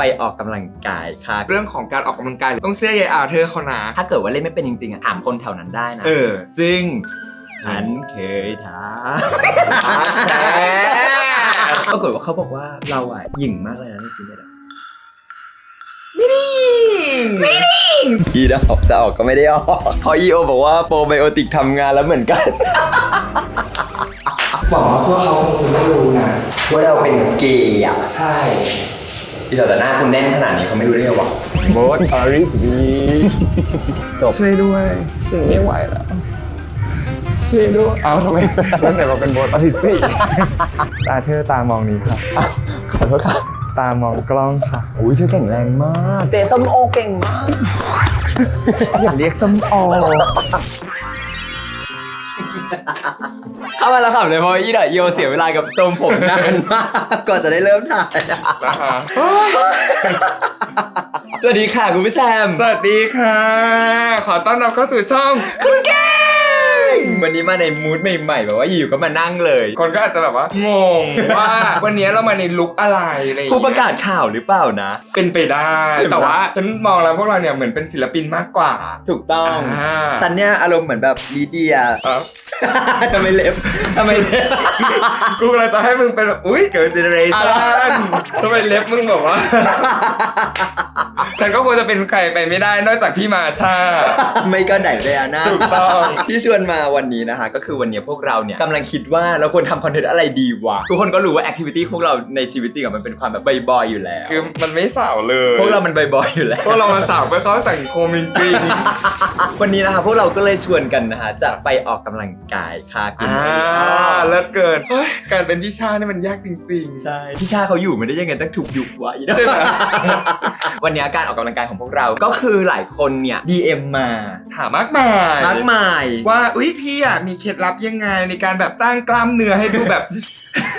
ไปออกกำลังกายค่ะ เรื่องของการออกกำลังกายต้องเชื่อยายอาเธอร์เขานะ ถ้าเกิดว่าเล่นไม่เป็นจริงๆอะถามคนแถวนั้นได้นะ เออ ซึ่งฉันเคยถามปรากฏว่าเขาบอกว่าเราอะหยิ่งมากเลยนะในจริงๆแล้วอีดอกจะออกก็ไม่ได้ออกเพออีโอบอกว่าโปรไบโอติกทำงานแล้วเหมือนกัน หวังว่าพวกเขาคงจะไม่รู้นะ ว่าเราเป็นเกย์อะ ใช่ อีดอกแต่หน้าคุณแน่นขนาดนี้เขาไม่รู้ได้ไงวะโบสอาริบีจบช่วยด้วยฉันไม่ไหวแล้วช่วยด้วยเอาทำไมตั้งแต่มาเป็นโบสอาทิตย์สี่ตาเธอตามองนี้ค่ะขอโทษค่ะตามองกล้องค่ะอุ้ยเธอแข็งแรงมากเจส้มโอเก่งมากอย่าเรียกส้มโอ เข้ามาแล้วขับเลยเพราะว่าอีดอกโยเสียเวลากับทรงผมนานมากก่อนจะได้เริ่มถ่ายนะคะสวัสดีค่ะคุณพี่แซม สวัสดีค่ะ ขอต้อนรับเข้าสู่ช่อง คุณแก้ง วันนี้มาในมูดใหม่ๆแบบว่าอยู่ๆก็มานั่งเลยคนก็อาจจะแบบว่างงว่า วันนี้เรามาในลุคอะไรอะไรอย่างผู้ปเงี้ระยกาศข่าวหรือเปล่านะ เป็นไปได้ แต่ว่าฉันมองแล้วพวกเราเนี่ยเหมือนเป็นศิลปินมากกว่าถูกต้องอ่าฉันเนี่ยอารมณ์เหมือนแบบลีเดีย เอ้าทำไมเล็บทำไมเล็บ กูเลยจะให้มึงเป็นแบบอุ้ยเกิดเจเนเรชั่นทำไมเล็บมึงแบบว่า ฉันก็ควรจะเป็นใครไปไม่ได้นอกจากพี่มาชา ไม่ก็ไหนเลยอะนะถูกต้อง ที่ชวนมาวันนี้นะคะก็คือวันนี้พวกเราเนี่ยกำลังคิดว่าเราควรทำคอนเทนต์อะไรดีวะทุกคนก็รู้ว่าแอคทิวิตี้พวกเราในชีวิตจริงอะมันเป็นความแบบบอยๆอยู่แล้ว คือมันไม่สาวเลยพวกเรามันบอยๆอยู่แล้ว พวกเรามาสาวเพื่อเข้าสังคมจริงวันนี้นะคะพวกเราก็เลยชวนกันนะคะจะไปออกกำลังกายค่ะคุณอ่าเลิศเกินเฮ้ยการเป็นพี่ชานี่มันยากจริงใช่พี่ชาเขาอยู่ไม่ได้ยังไงตั้งถูกยุคไว้นะใช่ไหมวันนี้การออกกำลังกายของพวกเรา ก็คือหลายคนเนี่ย DM มาๆถามมากมาย มากมาย ว่าอุ้ยพี่อะมีเคล็ดลับยังไงในการแบบตั้งกล้ามเนื้อให้ดูแบบ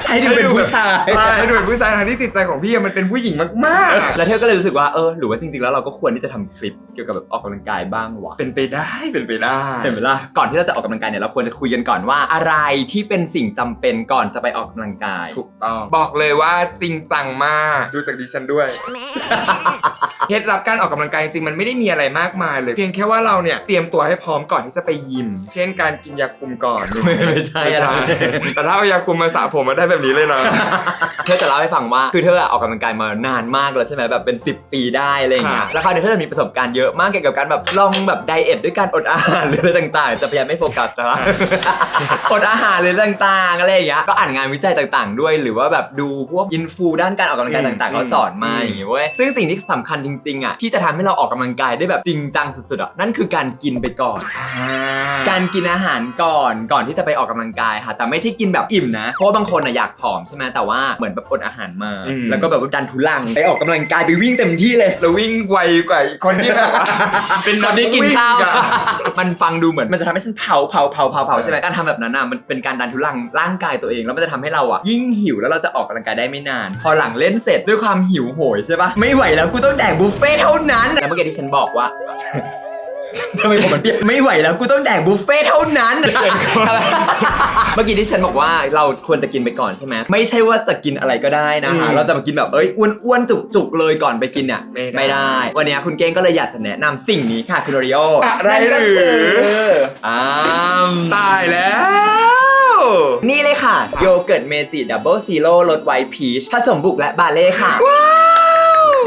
ให้ดูเป็นผู้ชายใช่ให้ดูเป็นผู้ชายทางที่ติดใจของพี่อะมันเป็นผู้หญิงมากแล้วเธอก็เลยรู้สึกว่าเออหรือว่าจริงๆแล้วเราก็ควรที่จะทำคลิปเกี่ยวกับแบบออกกำลังกายบ้างวะๆเป็นไปได้เป็นไปได้เห็นไหมล่ะก่อนที่เราจะออกกำลังกายเนี่ยเราควรจะคุยกันก่อนว่า อะไรที่เป็นสิ่งจำเป็นก่อนจะไปออกกำลังกาย ถูกต้องบอกเลยว่าจริงจังมากดูจากดิฉันด้วย เคล็ดลับการออกกำลังกายจริงๆมันไม่ได้มีอะไรมากมายเลย เพียงแค่ว่าเราเนี่ยเตรียมตัวให้พร้อมก่อนที่จะไปยิม เช่นการกินยาคุมก่อนไม่ไม่ใช่ไม่อะไรใช่แต่ถ้าเอายาคุมมาสระผมมาได้แบบนี้เลยนะ เธอจะเล่าให้ฟังว่าคือเธออะออกกำลังกายมานานมากแล้วใช่ไหมแบบเป็น 10 ปีได้อะไรอย่างเงี้ยค่ะ แล้วคราวนี้เธอจะมีประสบการณ์เยอะมากเกี่ยวกับการแบบลองแบบไดเอทด้วยการอดอาหารหรืออะไรต่างๆ จะพยายามไม่โฟกัสนะ อดอาหารหรือต่างๆอะไรอย่างเงี้ยก็อ่านงานวิจัยต่างๆ ด้วย หรือว่าแบบดูพวกอินฟูด้านการออกกำลังกายอืมต่างๆเขาสอนมาอืมอย่างเงี้ยเว้ยซึ่งสิ่งที่สำคัญจริงๆอะที่จะทำให้เราออกกำลังกายได้แบบจริงจังสุดๆอะนั่นคือการกินไปก่อน การกินอาหารก่อนก่อนที่จะไปออกกำลังกายค่ะ แต่ไม่ใช่กินแบบอิ่มนะเพราะว่าบางคนอะอยากผอมใช่ไหมแต่ว่าเหมือนแบบอดอาหารมา อืม แล้วก็แบบว่าดันทุลังไปออกกำลังกายไปวิ่งเต็มที่เลย เราวิ่งไวกว่าอีกคนที่แบบว่าเป็นตนัอกนนี้กินวิ่งข้าวอะมันฟังดูเหมือนมันจะทำให้ฉันเผาเผาเผาเผาเผาใช่ไหมการทำแบบนั้นอะมันเป็นการดันทุลังร่างกายตัวเอง แล้วมันจะทำให้เราอะยิ่งหิวแล้วเราจะออกกำลังกายได้ไม่นาน พอหลังเล่นเสร็จด้วยความหิวโหยใช่ปะไม่ไหวแล้วกูต้องแดกบุฟเฟ่ต์เท่านั้นแล้วเมื่อกี้ที่ฉันบอกว่า ทำไมผมมันเปรี้ยวไม่ไหวแล้วกูต้องแดกบุฟเฟ่ต์เท่านั้น เมื่อกี้ที่ฉันบอกว่าเราควรจะกินไปก่อนใช่ไหมไม่ใช่ว่าจะกินอะไรก็ได้นะคะ อืมเราจะมากินแบบเอ้ยอ้วนๆจุกๆเลยก่อนไปกินเนี่ยไม่ได้ ไม่ได้ วันนี้คุณเก้งก็เลยอยากจะแนะนำสิ่งนี้ค่ะคุณโอริโออะไรนั่นก็หรือคืออ้ามตายแล้ว นี่เลยค่ะ โยเกิร์ตเมจิดับเบิลซีโร่รสไวท์พีชผสมบุกและบาเล่ค่ะ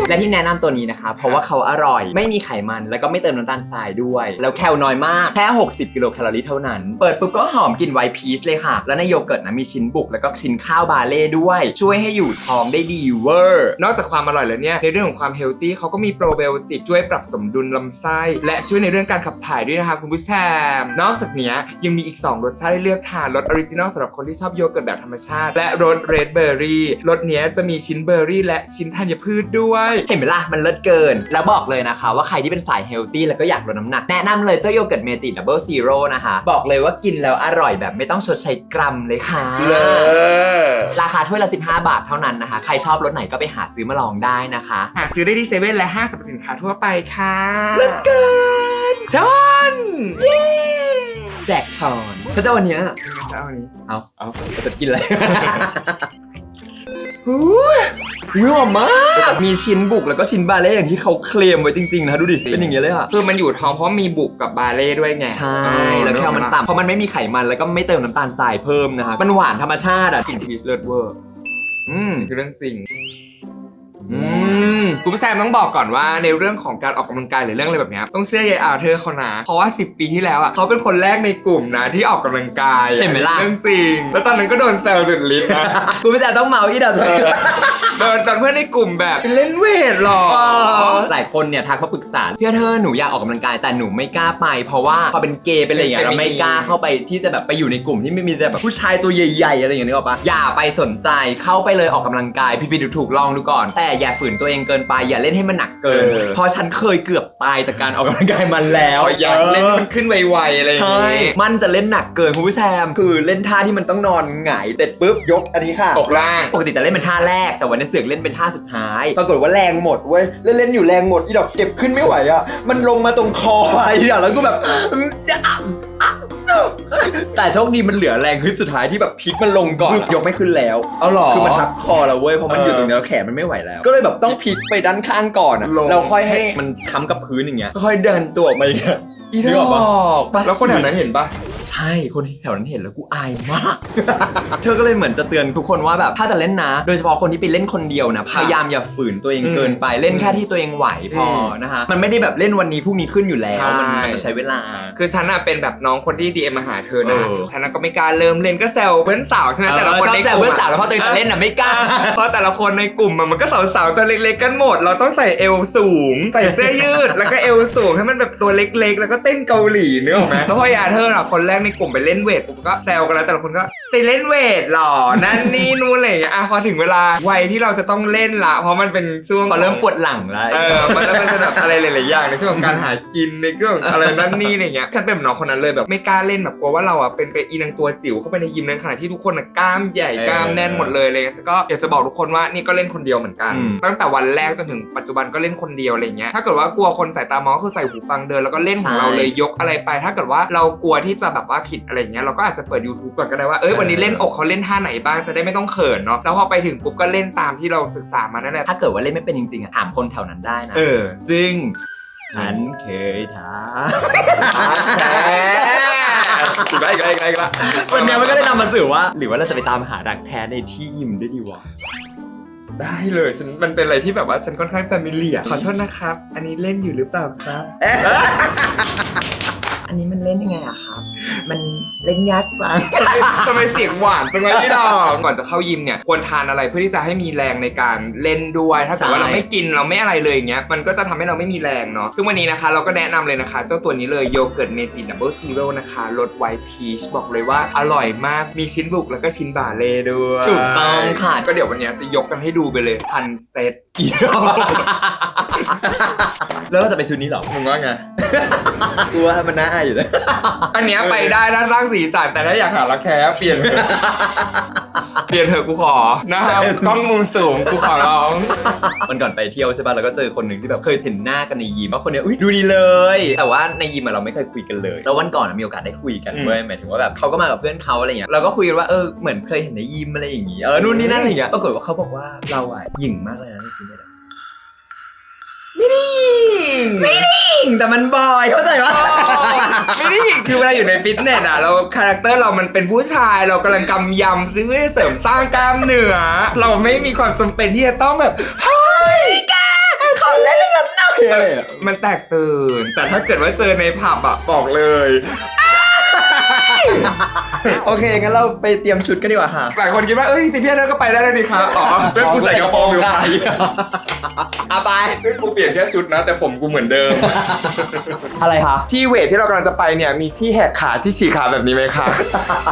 และที่แนะนำตัวนี้นะคะ เพราะว่าเขาอร่อย ไม่มีไขมันแล้วก็ไม่เติมน้ำตาลทรายด้วย แล้วแคลน้อยมาก แค่ 60 กิโลแคลอรี่เท่านั้น เปิดปุ๊บก็หอมกลิ่นไวท์พีชเลยค่ะ แล้วในโยเกิร์ตนะมีชิ้นบุกแล้วก็ชิ้นข้าวบาเล่ด้วย ช่วยให้อยู่ท้องได้ดีเวอร์ นอกจากความอร่อยแล้วเนี่ยในเรื่องของความเฮลตี้เขาก็มีโปรไบโอติกช่วยปรับสมดุลลำไส้และช่วยในเรื่องการขับถ่ายด้วยนะคะคุณผู้ชมนอกจากเนี้ยยังมีอีก 2รสชาติให้เลือกทานรสออริจินอลสำหรับคนที่ชอบโยเกิร์ตแบบธรรมชาติ และรสเรดเบอร์รี่รสเนี้ยจะมีชิ้นเบอร์รี่และชิ้นธัญพืชด้วยเห็นไหมล่ะมันเลิศเกิน แล้วบอกเลยนะคะว่าใครที่เป็นสายเฮลตี้แล้วก็อยากลดน้ำหนัก แนะนำเลยเจ้าโยเกิร์ตเมจิดับเบิลซีโร่นะคะ บอกเลยว่ากินแล้วอร่อยแบบไม่ต้องชดใช้กรัมเลยค่ะ เลอราคาถ้วยละ 15 บาทเท่านั้นนะคะ ใครชอบรสไหนก็ไปหาซื้อมาลองได้นะคะ หาซื้อได้ที่เซเว่นและห้างสรรพสินค้าทั่วไปค่ะเลิศเกินจอนแจกช้อนฉันจะวันเนี้ยเจ้านี้เอาเอาเราจะกินอะไร หูวิวหอมมาก มีชิ้นบุกแล้วก็ชิ้นบาเล่อย่างที่เขาเคลมไว้จริงๆนะดูดิ เป็นอย่างเงี้ยเลยอะคือมันอยู่ท้องเพราะมีบุกกับบาเล่ด้วยไงใช่เออแล้วแคลมันต่ำเพราะมันไม่มีไขมันแล้วก็ไม่เติมน้ำตาลทรายเพิ่มนะครับมันหวานธรรมชาติอะกลิ่นพีชเลิศเวอร์ อืมคือเรื่องจริง อืมคุณผู้ชมต้องบอกก่อนว่าในเรื่องของการออกกำลังกายหรือเรื่องอะไรแบบเนี้ยต้องเชื่อยายอาเธอร์เขานะเพราะว่า 10 ปีที่แล้วอะเขาเป็นคนแรกในกลุ่มนะที่ออกกำลังกายเห็นไหมล่ะ เรื่องจริง แล้วตอนนั้นก็โดนแซวสุดฤทธิ์นะ คุณพี่แจ๊ต้องเมาอีดาเธอ โดนตอนเพื่อนในกลุ่มแบบเป็นเล่นเวทหรอ หลายคนเนี่ยทักมาปรึกษาพี่เธอหนูอยากออกกำลังกายแต่หนูไม่กล้าไป เพราะว่าพอเป็นเกย์เป็นอะไรอย่างเงี้ยเป็นเราไม่กล้าเข้าไปที่จะแบบไปอยู่ในกลุ่มที่ไม่มีแต่แบบผู้ชายตัวใหญ่ๆอะไรอย่างเงี้ยนึกออกปะอย่าไปสนใจเข้าไปเลยออกกำลังกายพี่พี่ดูถูกลองดูก่อน แต่อย่าฝืนตัวเองเกินไป อย่าเล่นให้มันหนักเกิน เออ เพราะฉันเคยเกือบตายจากการออกกำลังกายมาแล้วอยากเล่นมันขึ้นไวๆอะไรอย่างใช่งี้มันจะเล่นหนักเกินคุณผู้ชมคือเล่นท่าที่มันต้องนอนหงายเสร็จปุ๊บยกอันนี้ค่ะ ตกล่าง ปกติจะเล่นเป็นท่าแรก แต่วันนี้เสือกเล่นเป็นท่าสุดท้าย ปรากฏว่าแรงหมดเว้ยเล่นเล่นๆอยู่แรงหมดอีดอกเก็บขึ้นไม่ไหวอะมันลงมาตรงคอไอ้เหี้ยแล้วก็แบบ แต่โชคดีมันเหลือแรงขึ้นสุดท้ายที่แบบพลิกมันลงก่อน ยกไม่ขึ้นแล้ว เอาหรอ คือมันทับคอเราเว้ยเพราะมันอยู่ตรงนี้แล้วแขนมันไม่ไหวแล้ว ก็เลยแบบต้องพลิกไปด้านข้างก่อนอะลง เราค่อยให้มันค้ำกับพื้นอย่างเงี้ยค่อยๆเดินตัวออกมาอย่างเงี้ย อีนึดกออกปะอกแล้วคนแถวนั้นเห็นปะใช่คนที่แถวนั้นเห็นแล้วกูอายมาก เธอก็เลยเหมือนจะเตือนทุกคนว่าแบบถ้าจะเล่นนะ โดยเฉพาะคนที่ไปเล่นคนเดียวนะพยายามอย่าฝืนตัวเองเกินไปเล่นแค่ที่ตัวเองไหวพออมนะคะมันไม่ได้แบบเล่นวันนี้พรุ่งนี้ขึ้นอยู่แล้วใช่มันมันใช้เวลา คือฉันอะเป็นแบบน้องคนที่ดีเอ็มมาหาเธอนะเออฉันอะก็ไม่กล้าเริ่มเล่นก็แซวเพื่อนสาวใช่ไหมแต่ละคนชอบในแซกวลุ่มเพื่อนสาวแล้วพอตัวเองจะเล่นอะไม่กล้าเพราะแต่ละคนในกลุ่มอะมันก็สาวๆตัวเล็กๆกันหมด เราต้องใส่เอวสูงใส่เสื้อยืดแล้วก็เอวสูงให้มันแบบตัวเล็กๆ แล้วก็เต้นเกาหลีเนื้อออกไหมแล้วพอยาเธออะคนแรกในกลุ่มไปเล่นเวทผมก็แซวกันแล้วแต่ละคนก็ไปเล่นเวทหรอนั่นนี่นู่นอะไรอย่างเงี้ยอะพอถึงเวลาวัยที่เราจะต้องเล่นละ เพราะมันเป็นช่วงพอเริ่มปวดหลังแล้ว เออมันแล้วมันจะแบบอะไรหลายๆอย่างในช่วงของการหากินในเรื่องของอะไรนั่นนี่อะไรเงี้ยฉันเป็นแบบน้องคนนั้นเลยแบบไม่กล้าเล่นแบบกลัวว่าเราอะเป็นไปอีนางตัวจิ๋วเข้าไปในยิมในขณะที่ทุกคนอะกล้ามใหญ่กล้ามแน่นหมดเลยเลยก็อยากจะบอกทุกคนว่านี่ก็เล่นคนเดียวเหมือนกันตั้งแต่วันแรกจนถึงปัจจุบันก็เล่นคนเดียวอะไรเงี้ยถ้าเกิดว่ากลัวคนสายตามองก็คือใส่หูฟังเดินแล้วก็เล่นของเราเลยยกอะไรไป ถ้าเกิดว่าเรากลัวที่จะแบบว่าผิดอะไรเงี้ยเราก็อาจจะเปิด YouTube ก่อนก็ได้ว่าเอ้ยวันนี้เล่นอกเขาเล่นท่าไหนบ้างจะได้ไม่ต้องเขินเนาะแล้วพอไปถึงปุ๊บก็เล่นตามที่เราศึกษามานั่นแหละถ้าเกิดว่าเล่นไม่เป็นจริงๆอะถามคนแถวนั้นได้นะเออ ซึ่งฉันเคยถามอีกแล้วอีกแล้วอีกแล้วอีกแล้ววันเนี้ยมันก็ได้นำมาสื่อว่า หรือว่าเราจะไปตามหารักแท้ในที่ยิมด้วยดีวะ ได้เลยฉันมันเป็นอะไรที่แบบว่าฉันค่อนข้างแฟมิเลียขอโทษนะครับ อันนี้เล่นอยู่หรือเปล่าครับ อันนี้มันเล่นยังไงอะครับ มันเล่นยากจัง ทำไมเสียงหวานจังเลยพี่ดอกก่อนจะเข้ายิมเนี่ยควรทานอะไรเพื่อที่จะให้มีแรงในการเล่นด้วย ถ้าเกิดว่าใช่ เราไม่กินเราไม่อะไรเลยอย่างเงี้ยมันก็จะทำให้เราไม่มีแรงเนาะซึ่งวันนี้นะคะเราก็แนะนำเลยนะคะเจ้าตัวนี้เลยโยเกิร์ตเมจิดับเบิลซีเวลนะคะรสไวท์พีชบอกเลยว่าอร่อยมากมีชิ้นบุกแล้วก็ชิ้นบาเล่ด้วยถูกต้องค่ะ ก็เดี๋ยววันเนี้ยจะยกกันให้ดูไปเลยพันเซตแล้วเราจะไปชุดนี้เหรอมึงว่าไงกูว่ามันน่าอายอยู่นะ อันเนี้ยไปได้นะสร้างสีสันแต่ถ้าอยากหารักแท้เปลี่ยนเถอะเปลี่ยนเถอะกูขอนะครับกล้องมุมสูงกูขอร้องมันก่อนไปเที่ยวใช่ป่ะเราก็เจอคนหนึ่งที่แบบเคยเห็นหน้ากันในยิมว่าคนเนี้ยอุ้ยดูดีเลย แต่ว่าในยิมอะเราไม่เคยคุยกันเลยแล้ววันก่อนอะมีโอกาสได้คุยกันอืมเว้ยหมายถึงว่าแบบเขาก็มากับเพื่อนเขาอะไรเงี้ยเราก็คุยกันว่าเออเหมือนเคยเห็นในยิมอะไรอย่างงี้เออนู่นนี่นั่นอะไรเงี้ยปรากฏว่าเขาบอกว่าเราอะหยิ่งมากเลยนะในยิมเนี่ย ไม่ได้แต่มันบอยเข้าใจปะไม่ได้คือเวลาอยู่ในฟิตเนสอะเราคาแรคเตอร์เรามันเป็นผู้ชายเรากำลังกำยำซึ่งเพื่อเสริมสร้างกล้ามเนื้อเราไม่มีความจำเป็นที่จะต้องแบบเฮ้ยแกขอเล่นน้ำหนักมันแตกตื่นแต่ถ้าเกิดว่าเจอในผับอะบอกเลย โอเคงั้นเราไปเตรียมชุดกันดีกว่าค่ะหลายคนคิดว่าเอ้ยติพี่เธอก็ไปได้แล้วนี่ครับอ๋อเพื่อนกูใส่กระโปรงอยู่เอาไปเพื่อนกูเปลี่ยนแค่ชุดนะ แต่ผมกูเหมือนเดิม อะไรคะที่เวทที่เรากำลังจะไปเนี่ยมีที่แหกขาที่ฉีกขาแบบนี้ไหมคะ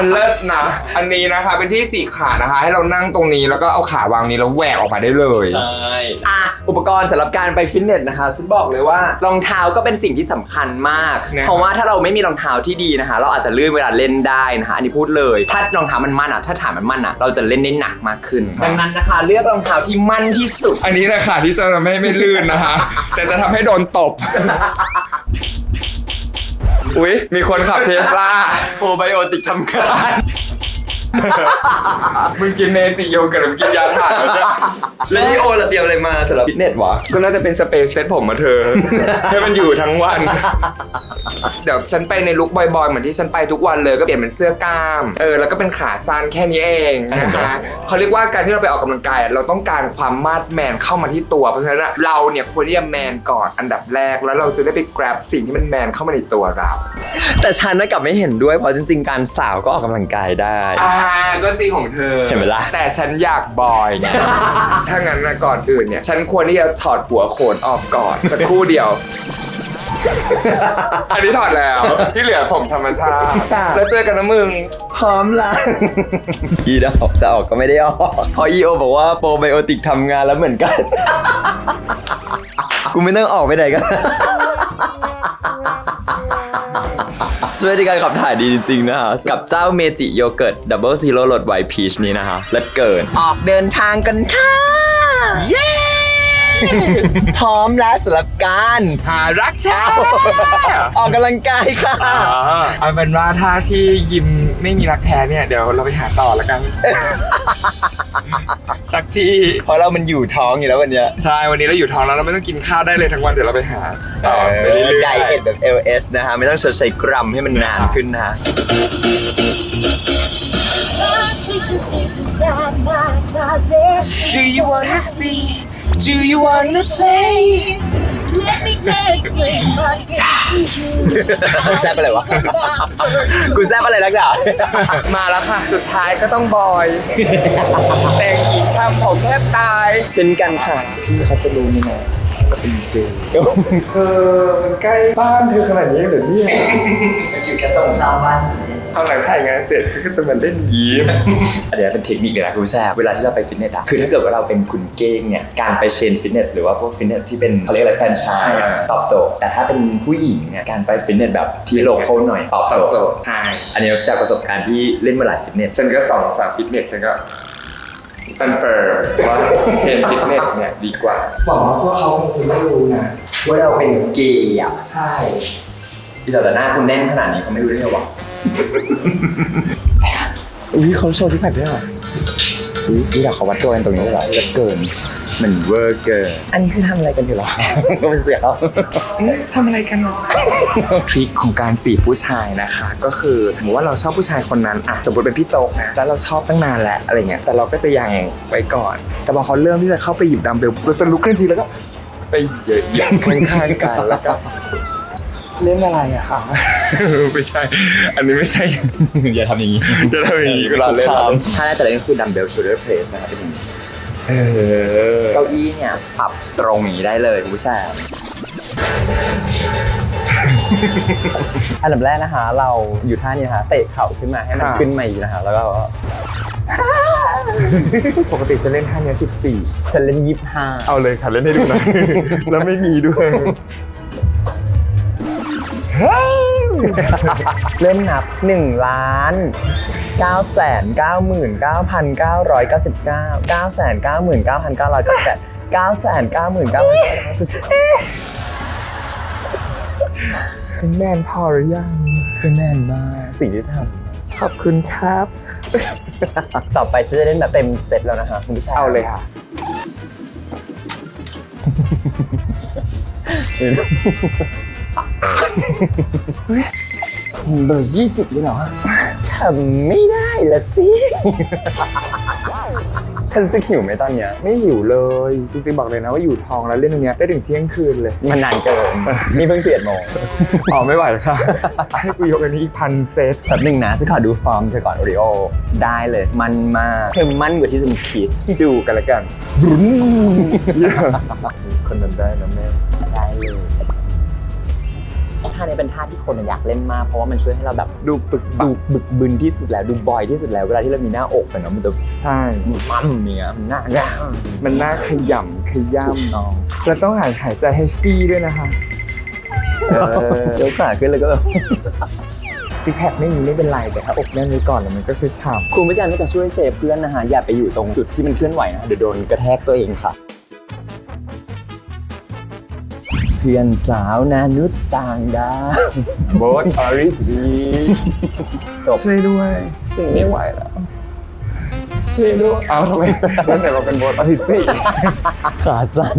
มันเลิศนะอันนี้นะคะเป็นที่สี่ขานะคะ ให้เรานั่งตรงนี้แล้วก็เอาขาวางนี้แล้วแหวกออกมาได้เลยใช่อะอุปกรณ์สำหรับการไปฟิตเนสนะคะซึ่งบอกเลยว่ารองเท้าก็เป็นสิ่งที่สำคัญมากนะครับเพราะว่าถ้าเราไม่มีรองเท้าที่ดีนะคะ เราอาจจะลื่นเวลาเล่นได้นะคะอันนี้พูดเลย ถ้ารองเท้ามันมั่นอะถ้าฐานมันมั่นอะเราจะเล่นได้หนักมากขึ้น ดังนั้นนะคะเลือกรองเท้าที่มั่นที่สุด อันนี้แหละค่ะที่จะทำให้ไม่ลื่นนะคะ แต่จะทำให้โดนตบ อุ๊ย มีคนขับเทสลา โปรไบโอติกทำงาน มึงกินเมจิโยเกิร์ตหรือมึงกินยาถ่ายมาเนี่ยแล้วนี่โอละเตรียมอะไรมาสำหรับฟิตเนสวะ ก็น่าจะเป็นสเปซเซตผมมาเธอ ให้มันอยู่ทั้งวัน เดี๋ยวฉันไปในลุคบอยๆ เหมือนที่ฉันไปทุกวันเลยก็เปลี่ยนเป็นเสื้อกล้าม เออ แล้วก็เป็นขาสั้นแค่นี้เองนะคะเขาเรียกว่าการที่เราไปออกกำลังกายอะเราต้องการความมาดแมนเข้ามาที่ตัว เพราะฉะนั้นอะเราเนี่ยควรที่จะแมนก่อนอันดับแรก แล้วเราจะได้ไป grab สิ่งที่มันแมนเข้ามาในตัวเรา แต่ฉันน่ะกลับไม่เห็นด้วยเพราะจริง ๆ การสาวก็ออกกำลังกายได้อ่าก็จริงของเธอเห็นไหมล่ะ แต่ฉันอยากบอยไงถ้างั้นนะก่อนอื่นเนี่ย ฉันควรที่จะถอดหัวโขนออกก่อน สักครู่เดียว อันนี้ถอดแล้ว ที่เหลือผมธรรมชาติ แล้วเจอกันนะมึง พร้อมละอีดอกจะออกก็ไม่ได้ออกเพออีโอบอกว่าโปรไบโอติกทำงานแล้วเหมือนกัน กูไม่ต้องออกไปไหนกัน ช่วยในการขับถ่ายดีจริงๆนะฮะกับเจ้าเมจิโยเกิร์ตดับเบิลซีโร่รสไวท์พีชนี้นะฮะเลิศเกิน ออกเดินทางกันค่ะ เย้ พร้อมแล้วสำหรับการหารักแท้ออกกำลังกายค่ะเอาเป็นว่าถ้าที่ยิมไม่มีรักแท้เนี่ยเดี๋ยวเราไปหาต่อแล้วกัน สักทีเพราะเรามันอยู่ท้องอยู่แล้ววันเนี้ยใช่วันนี้เราอยู่ท้องแล้วเราไม่ต้องกินข้าวได้เลยทั้งวันเดี๋ยวเราไปหาต่อไปเรื่อยไดเอทแบบ LS นะฮะไม่ต้องใช้กรัมให้มันนานขึ้นนะฮะ My secret things inside my closet. Do you wanna see Do you wanna play Let me explain myself to you. แซบอะไรวะ กูแซบอะไรนักหนามาแล้วค่ะ สุดท้ายก็ต้องบอย แต่งหญิงทำผมแทบตาย เช่นกันค่ะ พี่เขาจะรู้ไหมนะก็เป็นเกย์เธอมันใกล้บ้านเธอขนาดนี้เหรอเนี่ย อยู่แค่ตรงข้ามบ้านสิ เอาหลังถ่ายงานเสร็จฉันก็จะมาเล่นยิ้มอันนี้เป็นเทคนิคเลยนะคุณแซบเวลาที่เราไปฟิตเนสอะคือถ้าเกิดว่าเราเป็นคุณเก้งเนี่ยการไปเชนฟิตเนสหรือว่าพวกฟิตเนสที่เป็นเขาเรียกอะไรแฟรนไชส์อะตอบโจทย์แต่ถ้าเป็นผู้หญิงเนี่ยการไปฟิตเนสแบบที่โลคอลหน่อยตอบตอบโจโจททย์ย์ใช่อันนี้จากประสบการณ์ที่เล่นมาหลายฟิตเนสฉันก็สองสามฟิตเนสฉันก็คอนเฟิร์มว่าเชนฟิตเนสเนี่ยดีกว่าหวังว่าพวกเขาคงจะไม่รู้นะว่าเราเป็นเกย์อะใช่ที่แต่หน้าคุณแน่นขนาดนี้เขาไม่รู้ได้ไงวะ อุ้ยเขาโชว์ซิกแพคด้วยเหรออุ้ยที่เราเขาวัดตัวกันตรงนี้เลยเหรอเลิศเกินเหมือนเวอร์เกิน อันนี้คือทำอะไรกันอยู่หรอ ก็เป็นเสียงเขา ทำอะไรกันเนาะทริคของการจีบผู้ชายนะคะ ก็คือสมมติว่าเราชอบผู้ชายคนนั้นอะสมมติเป็นพี่โจ๊กนะแล้วเราชอบตั้งนานแล้วอะไรเงี้ยแต่เราก็จะยังไว้ก่อน แต่พอเขาเริ่มที่จะเข้าไปหยิบดัมเบลเราจะลุกขึ้นทีแล้วก็ไปเหยียบข้างๆกันแล้วก็ เล่นอะไรอะคะไม่ใช่ อันนี้ไม่ใช่ อย่าทำอย่างนี้จะทำอย่างนี้ก็เราเล่นถ้าน่าจะเล่นคือดัมเบลชูเดอร์เพลสนะครับเป็นอย่างนี้เออเก้าอี้เนี่ยปรับตรงอย่างนี้ได้เลยคุณผู้ชายอันดับแรกนะคะ เราอยู่ท่านี้นะคะเตะเข่าขึ้นมาให้มันขึ้นมาอีกนะคะ แล้วก็ปกติจะเล่นท่าเนี้ยสิบสี่ฉันเล่นยี่ห้าเอาเลยค่ะเล่นให้ดูหนะแล้วไม่มีด้วย เริ่มนับ1ล้าน9แสน9หมื่น9พัน999 9แสน9หมื่น9พัน998 9แสน9หมื่น9พัน999เป็นแมนพอหรือยังคือแน่นมากสิ่งที่ทขอบคุณครับำต่อไปฉันจะเล่นแบบเต็มเซตแล้วนะคะคุณผู้ชายเอาเลยค่ะ เบอร์ยี่สิบเลยเหรอทำไม่ได้ละสิฉันจะหิวไหมตอนเนี้ย ไม่หิวเลย จริงๆบอกเลยนะว่าอยู่ท้องแล้วเล่นอันเนี้ยได้ถึงเที่ยงคืนเลย มันนานเกิน นี่เพิ่งเปลี่ยนโมงอ๋อไม่ไหวค่ะให้กูยกอันนี้อีกพันเซตแบบหนึ่งนะฉันขอดูฟอร์มเธอก่อนโอริโอได้เลย มันมากเธอมั่นกว่าที่ฉันคิดดูกันแล้วกัน คนนั้นได้นะแม่ ได้เลย ท่านี้เป็นท่าที่คนอยากเล่นมาก เพราะว่ามันช่วยให้เราแบบดูปึกบัดูกบึกบึนที่สุดแล้วดูบอยที่สุดแล้วเวลาที่เรามีหน้าอกอะเนาะมันจะใช่มั่มเนี้ยหน้าหน้ามันน่าขยำขย่น้องำแล้วต้องหายหายใจให้ซี่ด้วยนะคะเออเดี๋ยวขาขึ้นเลยก็แบบซิกแพคไม่มีไม่เป็นไรแต่ถ้าอกแน่นไว้ก่อนแล้วมันก็คือฉ่ำคุณผู้ชายก็จะช่วยเซฟเพื่อนนะฮะอย่าไปอยู่ตรงจุดที่มันเคลื่อนไหวนะเดี๋ยวโดนกระแทกตัวเองค่ะ พื่อนสาวนานุษย์ต่างดาวโบสอาริสีจบช่วยด้วย สิ่งไม่ไหวแล้วช่วยด้วยเอาทำไมตั้งแต่เราเป็นโบสอทิซี่ขาสั้น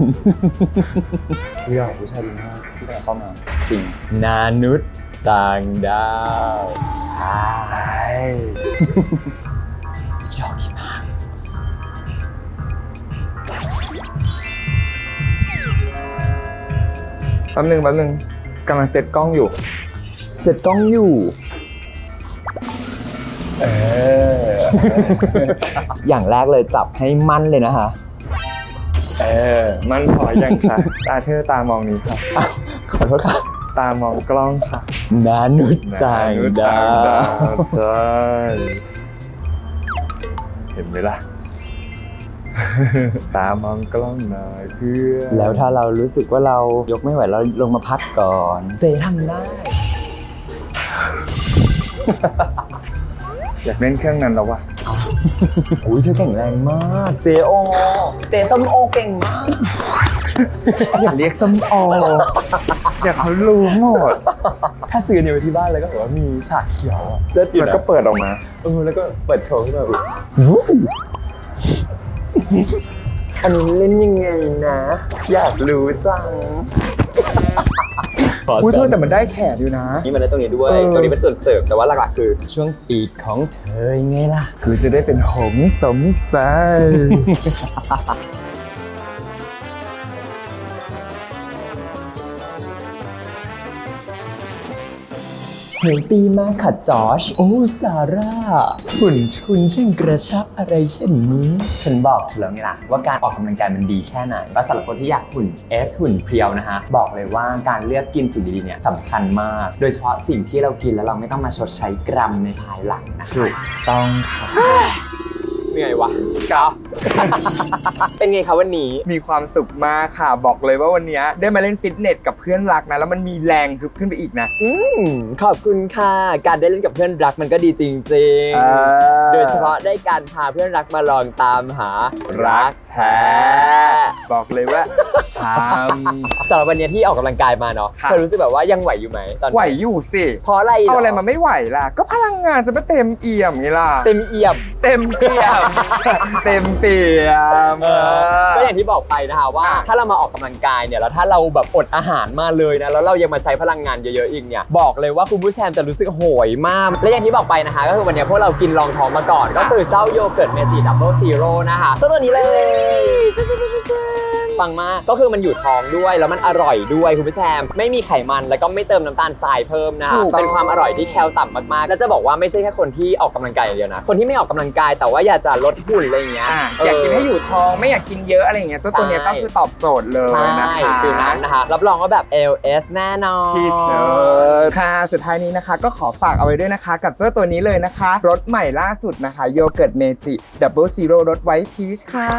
เรื่องผู้ชายดีมากที่ได้เข้ามาจริงนานุษย์ต่างดาว ใช่ ป๊บนึงแป๊บนึงกำลังเซตกล้องอยู่ เสร็จกล้องอยู่ เออ อย่างแรกเลยจับให้มั่นเลยนะคะ เออ มันพอยังค่ะ ตาเธอตามองนี้ค่ะ ขอโทษค่ะตามองกล้องค่ะนานุษย์ต่างดาว ใช่ เห็นไหมล่ะ ตามองกล้องหน่อยเพื่อนแล้วถ้าเรารู้สึกว่าเรายกไม่ไหวเราลงมาพักก่อนเจทำได้ อยากเล่นเครื่องนั้นแล้ววะอุ้ยเธอแข็งแรงมากเจโอเจส้มโอเก่งมาก อย่าเรียกส้มโอเดี๋ยวเขารู้หมด ถ้าซื้อเนี่ยไปที่บ้านแล้วก็แบบว่ามีฉากเขียวอะเลิศอยู่มันนะก็เปิดออกมา เออแล้วก็เปิดโชว์ขึ้นมาแบบวู้ อันนี้เล่นยังไงนะ อยากรู้จังพูดเธอแต่มันได้แขนอยู่นะ นี่มันได้ตรงนี้ด้วยเออตรงนี้เป็นส่วนเสริมแต่ว่าหลักๆคือ ช่วงปีกของเธอไงล่ะ คือจะได้เป็นหงส์สมใจ ฮลตี้มากค่ะจอชโอ้ซาร่าหุ่นคุณช่างกระชับอะไรเช่นนี้ ฉันบอกเธอแล้วไงล่ะว่าการออกกำลังกายมันดีแค่ไหนว่าสำหรับคนที่อยากหุ่น S หุ่นเพรียวนะฮะบอกเลยว่าการเลือกกินสิ่งดีๆเนี่ยสำคัญมาก โดยเฉพาะสิ่งที่เรากินแล้วเราไม่ต้องมาชดใช้กรัมในภายหลังนะคะถูกต้องค่ะ เหนื่อยวะกา เป็นไงคะวันนี้ มีความสุขมากค่ะบอกเลยว่าวันเนี้ยได้มาเล่นฟิตเนสกับเพื่อนรักนะ แล้วมันมีแรงฮึบขึ้นไปอีกนะอืมขอบคุณค่ะ การได้เล่นกับเพื่อนรักมันก็ดีจริงเออๆโดยเฉพาะได้การพาเพื่อนรักมาลองตามหารักแท้บอกเลยว่าท สำหรับวันนี้ที่ออกกำลังกายมาเนาะค่ะเธอรู้สึกแบบว่ายังไหวอยู่ไหมตอนำนี้ไหวอยู่สิเพราะอะไรหเอาอะไรมาไม่ไหวล่ะ ก็พลังงานจะไม่เต็มเอี่ยมไงล่ะเต็มเอี่ยม เต็มเปี่ยมเต็มเปี่ยม ก็อย่างที่บอกไปนะคะว่าอะถ้าเรามาออกกำลังกายเนี่ยแล้วถ้าเราแบบอดอาหารมาเลยนะแล้วเรายังมาใช้พลังงานเยอะๆอีกเนี่ยบอกเลยว่าคุณผู้ชมจะรู้สึกโหยมาก และอย่างที่บอกไปนะคะ ก็คือวันนี้พวกเรากินรองท้องมาก่อน ก็คือเจ้าโยเกิร์ตเมจิดับเบิลซีโร่นะคะตัวตัวนี้เลย ฟังมาก ก็คือมันอยู่ท้องด้วยแล้วมันอร่อยด้วยคุณผู้ชมไม่มีไขมันแล้วก็ไม่เติมน้ำตาลทรายเพิ่มนะคะถูกต้อง เป็นความอร่อยที่แคลต่ำมากๆ แล้วจะบอกว่าไม่ใช่แค่คนที่ออกกำลังกายอย่างเดียวนะ คนที่ไม่ออกกำลังกายแต่ว่าอยากจะลดหุ่นอะไรอย่างเงี้ย อะอยากกินให้อยู่ท้องไม่อยากกินเยอะอะไรอย่างเงี้ยเจ้าตัวเนี้ยใช่ ก็คือตอบโจทย์เลยใช่นะคะ ฟิลนั้นนะคะ รับรองว่าแบบ LS แน่นอน ที่สุดค่ะ สุดท้ายนี้นะคะ ก็ขอฝากเอาไว้ด้วยนะคะ กับเจ้าตัวนี้เลยนะคะ รสใหม่ล่าสุดนะคะ โยเกิร์ตเมจิดับเบิลซีโร่รสไวท์พีชค่ะ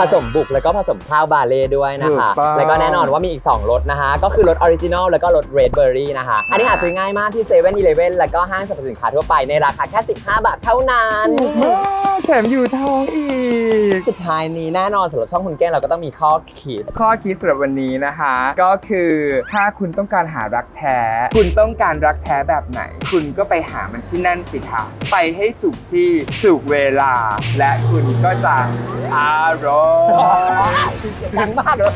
ผสมบุกแล้วก็ผสมข้าวบาเล่ด้วยนะคะถูกต้อง แล้วก็แน่นอนว่ามีอีก 2รสนะคะ ก็คือรสออริจินอลแล้วก็รสเรดเบอร์รี่นะคะ อันนี้หาซื้อง่ายมากที่เซเว่นอีเลฟเว่นแล้วก็ห้างสรรพสินค้าทั่วไปในราคาแค่ 15 บาทเท่านั้น มากแถมอยู่ท้องอีก สุดท้ายนี้แน่นอนสำหรับช่องคุณแก้งเราก็ต้องมีข้อคิด ข้อคิดสำหรับวันนี้นะคะ ก็คือถ้าคุณต้องการหารักแท้ คุณต้องการรักแท้แบบไหน คุณก็ไปหามันที่นั่นสิคะไปให้ถูกที่ถูกเวลา และคุณก็จะอร่อยดังมากเลย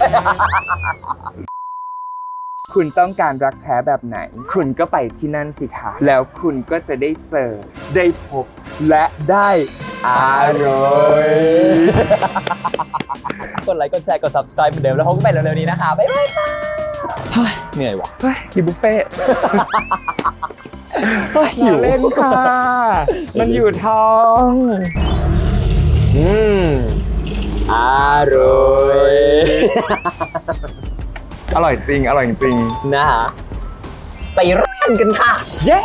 คุณต้องการรักแท้แบบไหน คุณก็ไปที่นั่นสิคะ แล้วคุณก็จะได้เจอ ได้พบ และได้อร่อยกดไลค์กดแชร์กด subscribe เหมือนเดิมแล้วพบกันใหม่เร็วๆนี้นะคะ บ๊ายบายค่ะเฮ้ยเหนื่อยว่ะเฮ้ยกินบุฟเฟ่ต์เฮ้ยหิหิววเล่นค่ะ มันอยู่ท้อง อืม อร่อยอร่อยจริง อร่อยจริง นะฮะไปร้านกันค่ะ เย้